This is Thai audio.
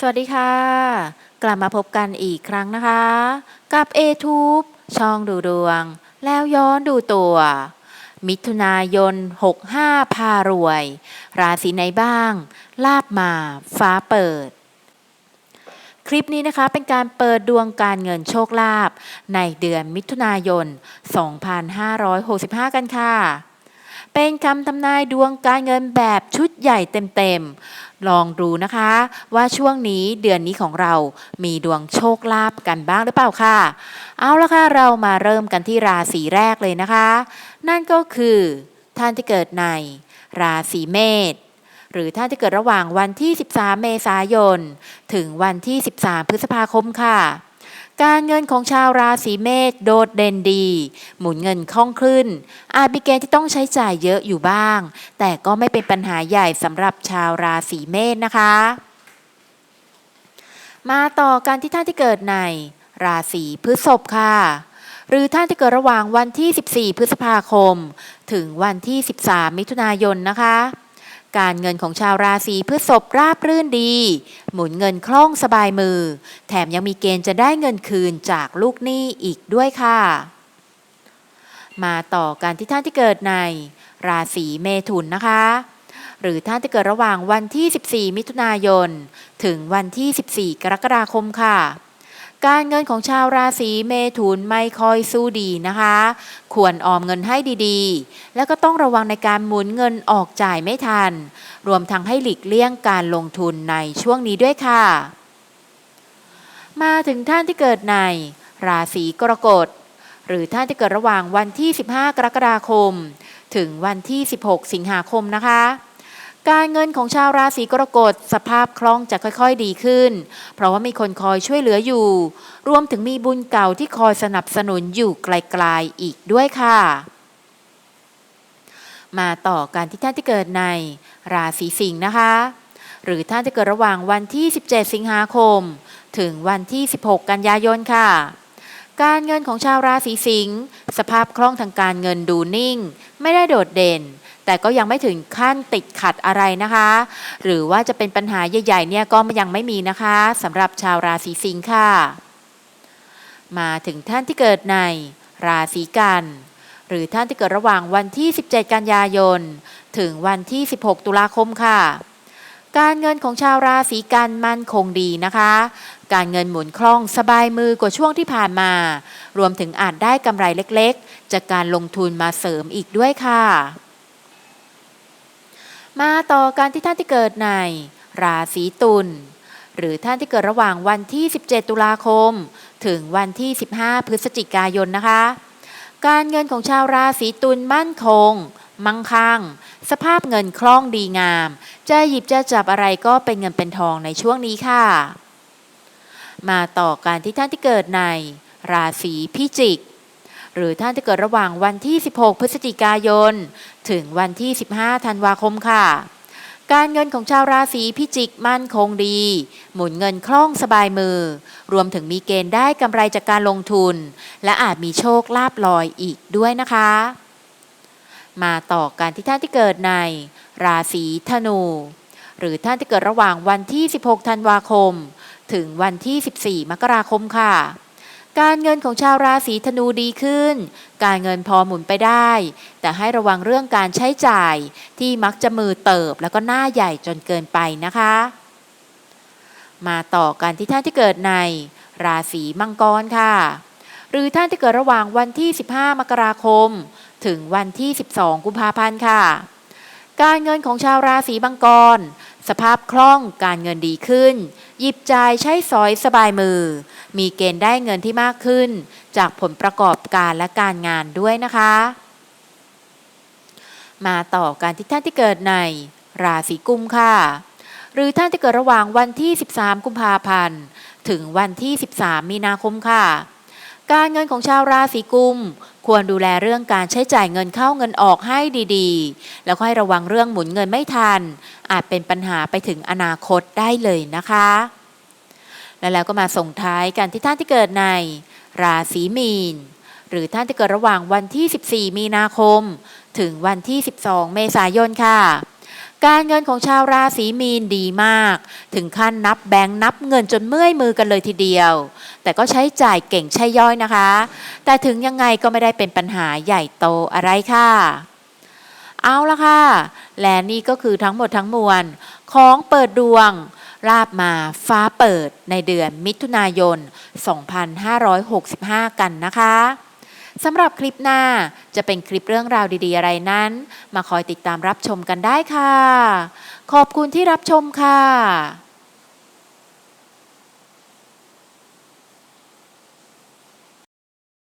สวัสดีค่ะ กลับมาพบกันอีกครั้งนะคะ กับ a t u b e ช่องดูดวง แล้วย้อนดูตัว มิถุนายน 65 พารวย ราศีไหนบ้าง ลาบมา ฟ้าเปิด คลิปนี้นะคะเป็นการเปิดดวงการเงินโชคลาภในเดือนมิถุนายน 2565 กันค่ะ เป็นคำทำนายดวงการเงินแบบชุดใหญ่เต็มๆ ลองดูนะคะว่าช่วงนี้เดือนนี้ของเรามีดวงโชคลาภกันบ้างหรือเปล่าค่ะ เอาละค่ะเรามาเริ่มกันที่ราศีแรกเลยนะคะ นั่นก็คือท่านที่เกิดในราศีเมษหรือท่านที่เกิดระหว่างวันที่ 13 เมษายน ถึงวันที่ 13 พฤษภาคมค่ะ การเงินของชาวราศีเมษโดดเด่นดี หมุนเงินคล่องขึ้น อาจมีเกณฑ์ที่ต้องใช้จ่ายเยอะอยู่บ้าง แต่ก็ไม่เป็นปัญหาใหญ่สำหรับชาวราศีเมษนะคะ มาต่อกันที่ท่านที่เกิดใน ราศีพฤษภค่ะ หรือท่านที่เกิดระหว่างวันที่ 14 พฤษภาคม ถึงวันที่ 13 มิถุนายนนะคะ การเงินของชาวราศีพฤษภราบรื่นดี หมุนเงินคล่องสบายมือ แถมยังมีเกณฑ์จะได้เงินคืนจากลูกหนี้อีกด้วยค่ะ มาต่อกันที่ท่านที่เกิดใน ราศีเมถุนนะคะ หรือท่านที่เกิดระหว่างวันที่ 14 มิถุนายน ถึงวันที่ 14 กรกฎาคมค่ะ การเงินของชาวราศีเมถุนไม่ค่อยสู้ดีนะคะ ควรออมเงินให้ดีๆ แล้วก็ต้องระวังในการหมุนเงินออกจ่ายไม่ทัน รวมทั้งให้หลีกเลี่ยงการลงทุนในช่วงนี้ด้วยค่ะ มาถึงท่านที่เกิดใน ราศีกรกฎหรือท่านที่เกิดระหว่างวันที่ 15 กรกฎาคม ถึงวันที่ 16 สิงหาคมนะคะ การเงินของชาวราศีกรกฎสภาพคล่องจะค่อยๆดีขึ้น เพราะว่ามีคนคอยช่วยเหลืออยู่ รวมถึงมีบุญเก่าที่คอยสนับสนุนอยู่ไกลๆอีกด้วยค่ะ มาต่อการที่ท่านที่เกิดในราศีสิงห์นะคะ หรือท่านที่เกิดระหว่างวันที่ 17 สิงหาคม ถึงวันที่ 16 กันยายนค่ะ การเงินของชาวราศีสิงห์สภาพคล่องทางการเงินดูนิ่ง ไม่ได้โดดเด่น แต่ก็ยังไม่ถึงขั้นติดขัดอะไรนะคะ หรือว่าจะเป็นปัญหาใหญ่ๆเนี่ยก็ยังไม่มีนะคะสำหรับชาวราศีสิงห์ค่ะ มาถึงท่านที่เกิดในราศีกันหรือท่านที่เกิดระหว่างวันที่ 17 กันยายน ถึงวันที่ 16 ตุลาคมค่ะ การเงินของชาวราศีกันมั่นคงดีนะคะ การเงินหมุนคล่องสบายมือกว่าช่วงที่ผ่านมา รวมถึงอาจได้กำไรเล็กๆ จากการลงทุนมาเสริมอีกด้วยค่ะ มาต่อการที่ท่านที่เกิดใน ราศีตุลหรือท่านที่เกิดระหว่างวันที่ 17 ตุลาคม ถึงวันที่ 15 พฤศจิกายนนะคะ การเงินของชาวราศีตุลมั่นคง มั่งคั่ง สภาพเงินคล่องดีงาม จะหยิบจะจับอะไรก็เป็นเงินเป็นทองในช่วงนี้ค่ะ มาต่อการที่ท่านที่เกิดใน ราศีพิจิก หรือท่านที่เกิดระหว่างวันที่ 16 พฤศจิกายน ถึงวันที่ 15 ธันวาคมค่ะ การเงินของชาวราศีพิจิกมั่นคงดี หมุนเงินคล่องสบายมือ รวมถึงมีเกณฑ์ได้กำไรจากการลงทุน และอาจมีโชคลาภลอยอีกด้วยนะคะ มาต่อการที่ท่านที่เกิดใน ราศีธนู หรือท่านที่เกิดระหว่างวันที่ 16 ธันวาคม ถึงวันที่ 14 มกราคมค่ะ การเงินของชาวราศีธนูดีขึ้น การเงินพอหมุนไปได้ แต่ให้ระวังเรื่องการใช้จ่ายที่มักจะมือเติบแล้วก็หน้าใหญ่จนเกินไปนะคะ มาต่อกันที่ท่านที่เกิดในราศีมังกรค่ะ หรือท่านที่เกิดระหว่างวันที่ 15 มกราคม ถึงวันที่ 12 กุมภาพันธ์ค่ะ การเงินของชาวราศีมังกร สภาพคล่องการเงินดีขึ้น หยิบจ่ายใช้สอยสบายมือ มีเกณฑ์ได้เงินที่มากขึ้น จากผลประกอบการและการงานด้วยนะคะ มาต่อการที่ท่านที่เกิดใน ราศีกุมค่ะ หรือท่านที่เกิดระหว่างวันที่ 13 กุมภาพันธ์ ถึงวันที่ 13 มีนาคมค่ะ การเงินของชาวราศีกุม ควรดูแลเรื่องการใช้จ่ายเงินเข้าเงินออกให้ดีๆ แล้วก็ให้ระวังเรื่องหมุนเงินไม่ทัน อาจเป็นปัญหาไปถึงอนาคตได้เลยนะคะ และแล้วก็มาส่งท้ายกันที่ท่านที่เกิดใน ราศีมีน หรือท่านที่เกิดระหว่างวันที่ 14 มีนาคม ถึงวันที่ 12 เมษายนค่ะ การเงินของชาวราศีมีนดีมาก ถึงขั้นนับแบงค์นับเงินจนเมื่อยมือกันเลยทีเดียว แต่ก็ใช้จ่ายเก่งใช่ย่อยนะคะ แต่ถึงยังไงก็ไม่ได้เป็นปัญหาใหญ่โตอะไรค่ะ เอาละค่ะ และนี่ก็คือทั้งหมดทั้งมวล ของเปิดดวง ราบมาฟ้าเปิดในเดือนมิถุนายน 2565 กันนะคะ สำหรับคลิปหน้าจะเป็นคลิปเรื่องราวดีๆอะไรนั้น มาคอยติดตามรับชมกันได้ค่ะ ขอบคุณที่รับชมค่ะ